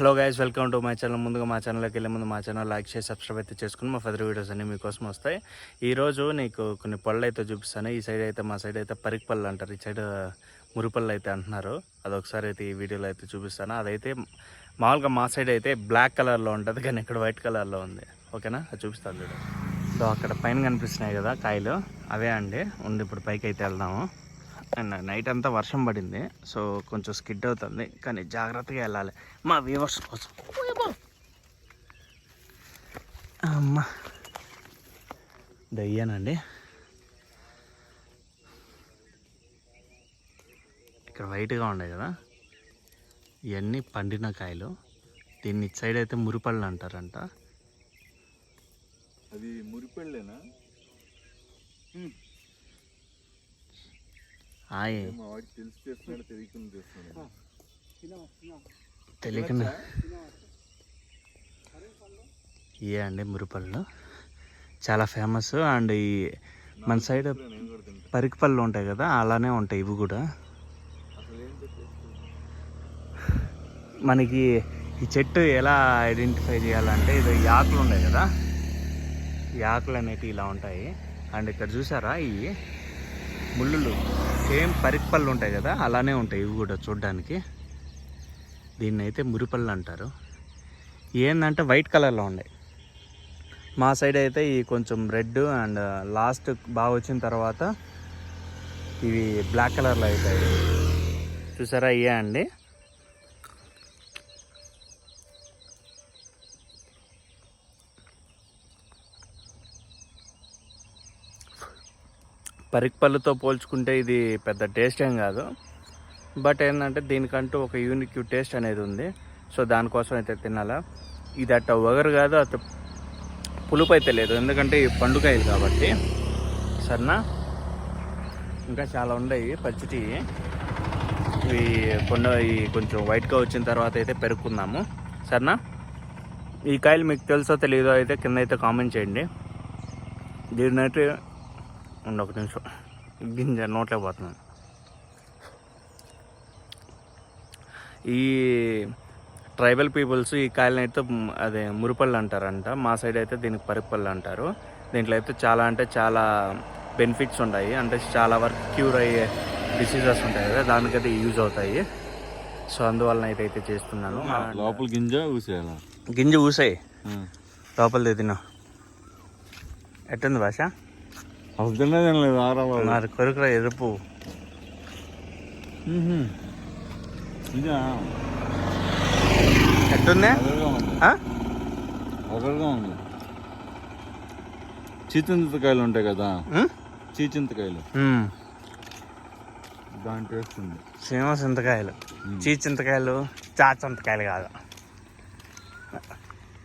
Hello guys welcome to my channel ముందుగా మా ఛానల్కి వెళ్ళే ముందు మా ఛానల్ లైక్ చేసి సబ్స్క్రైబ్ అయితే చేసుకుని మా ఫదర్ వీడియోస్ అన్ని మీకోసం వస్తాయి. ఈరోజు నీకు కొన్ని పళ్ళు అయితే చూపిస్తాను. ఈ సైడ్ అయితే మా సైడ్ అయితే పరికి పళ్ళు అంటారు. ఈ సైడ్ మురిపళ్ళు అయితే అంటున్నారు. అదొకసారి అయితే ఈ వీడియోలో అయితే చూపిస్తాను. అదైతే మామూలుగా మా సైడ్ అయితే బ్లాక్ కలర్లో ఉంటుంది కానీ ఇక్కడ వైట్ కలర్లో ఉంది. ఓకేనా అది చూపిస్తాను చూడు. సో అక్కడ పైన కనిపిస్తున్నాయి కదా కాయలు. అవే అండి. ఉంది ఇప్పుడు పైకి అయితే వెళ్దాము. అండ్ నైట్ అంతా వర్షం పడింది. సో కొంచెం స్కిడ్ అవుతుంది. కానీ జాగ్రత్తగా వెళ్ళాలి. మా వ్యూవర్స్ కోసం. అమ్మా. దయ్యానండి. ఇక్కడ వైట్గా ఉన్నాయి కదా. ఇవన్నీ పండిన కాయలు. దీన్ని ఇటు సైడ్ అయితే మురిపళ్ళు అంటారంట. అది మురిపెళ్ళేనా? చేస్తున్నాడు తెలియకుండా ఇవే అండి మురిపళ్ళు? చాలా ఫేమస్ అండ్ ఈ మన సైడ్ పరికి పళ్ళు ఉంటాయి కదా అలానే ఉంటాయి ఇవి కూడా. మనకి ఈ చెట్టు ఎలా ఐడెంటిఫై చేయాలంటే ఇది ఈ ఆకులు ఉన్నాయి కదా ఈ ఆకులు అనేటివి ఇలా ఉంటాయి. అండ్ ఇక్కడ చూసారా ఈ ముళ్ళులు. సేమ్ పరికి పళ్ళు ఉంటాయి కదా అలానే ఉంటాయి ఇవి కూడా చూడ్డానికి. దీన్ని అయితే మురిపళ్ళు అంటారు. ఏంటంటే వైట్ కలర్లో ఉన్నాయి మా సైడ్ అయితే ఈ కొంచెం రెడ్ అండ్ లాస్ట్ బాగా వచ్చిన తర్వాత ఇవి బ్లాక్ కలర్లో అవుతాయి చూసారా ఇయే అండి. పరిక్పళ్ళుతో పోల్చుకుంటే ఇది పెద్ద టేస్ట్ ఏం కాదు. బట్ ఏంటంటే దీనికంటూ ఒక యూనిక్ టేస్ట్ అనేది ఉంది. సో దానికోసం అయితే తినాలా? ఇది అట్ట వగరు కాదు అట్ట పులుపు అయితే లేదు. ఎందుకంటే ఈ పండుకాయలు కాబట్టి. సరేనా? ఇంకా చాలా ఉన్నాయి పచ్చిటి ఇవి కొండ ఈ కొంచెం వైట్గా వచ్చిన తర్వాత అయితే పెరుక్కుందాము. సరేనా? ఈ కాయలు మీకు తెలుసో తెలియదో అయితే కింద అయితే కామెంట్ చేయండి. దీని ఉండు ఒక నిమిషం. గింజ నోట్లో పోతున్నాను. ఈ ట్రైబల్ పీపుల్స్ ఈ కాయలని అయితే అదే మురిపళ్ళు అంటారంట. మా సైడ్ అయితే దీనికి పరిపళ్ళు అంటారు. దీంట్లో అయితే చాలా అంటే చాలా బెనిఫిట్స్ ఉంటాయి. అంటే చాలా వరకు క్యూర్ అయ్యే డిసీజెస్ ఉంటాయి కదా దానికైతే యూజ్ అవుతాయి. సో అందువలన అయితే అయితే చేస్తున్నాను. లోపల గింజ ఊసేయాల? గింజ ఊసాయి. లోపల తిన్నా ఎట్టుంది భాష? అసలు తిన్నదేం లేదు ఆరా మరి కొరుకురా ఎరుపు. ఎట్టుంది? ఉంది. చీచింతకాయలు ఉంటాయి కదా? చీచింతకాయలు. దాని టేస్ట్ ఉంది. సీమ చింతకాయలు చీ చింతకాయలు చా చింతకాయలు కాదు.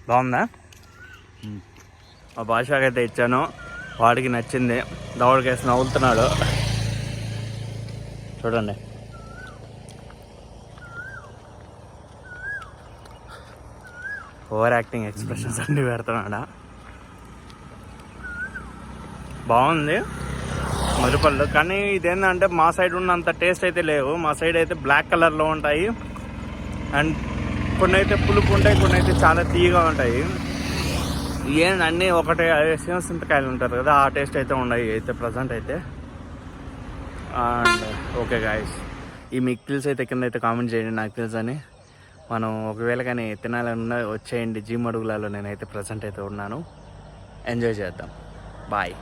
బాగుందా. మా. భాషకి అయితే ఇచ్చాను. వాడికి నచ్చింది. దవడకేసి నవ్వుతున్నాడు. చూడండి. ఓవర్ యాక్టింగ్ ఎక్స్ప్రెషన్స్ అన్ని పెడుతున్నాడా? బాగుంది. మరుపళ్ళు కానీ ఇదేంటంటే మా సైడ్ ఉన్నంత టేస్ట్ అయితే లేవు. మా సైడ్ అయితే బ్లాక్ కలర్లో ఉంటాయి. అండ్ కొన్ని అయితే పులుపు ఉంటాయి కొన్ని అయితే చాలా తీయగా ఉంటాయి. ఏంది అన్నీ ఒకటే అదే సింతకాయలు ఉంటారు కదా ఆ టేస్ట్ అయితే ఉన్నాయి అయితే ప్రజెంట్ అయితే. అండ్ ఓకే గాయస్ ఈ మిక్కిల్స్ అయితే కింద అయితే కామెంట్ చేయండి నాకు తెలుసు అని మనం ఒకవేళ కానీ తినాలన్నా వచ్చేయండి జిమ్ అడుగులలో నేనైతే ప్రజెంట్ అయితే ఉన్నాను. ఎంజాయ్ చేద్దాం. బాయ్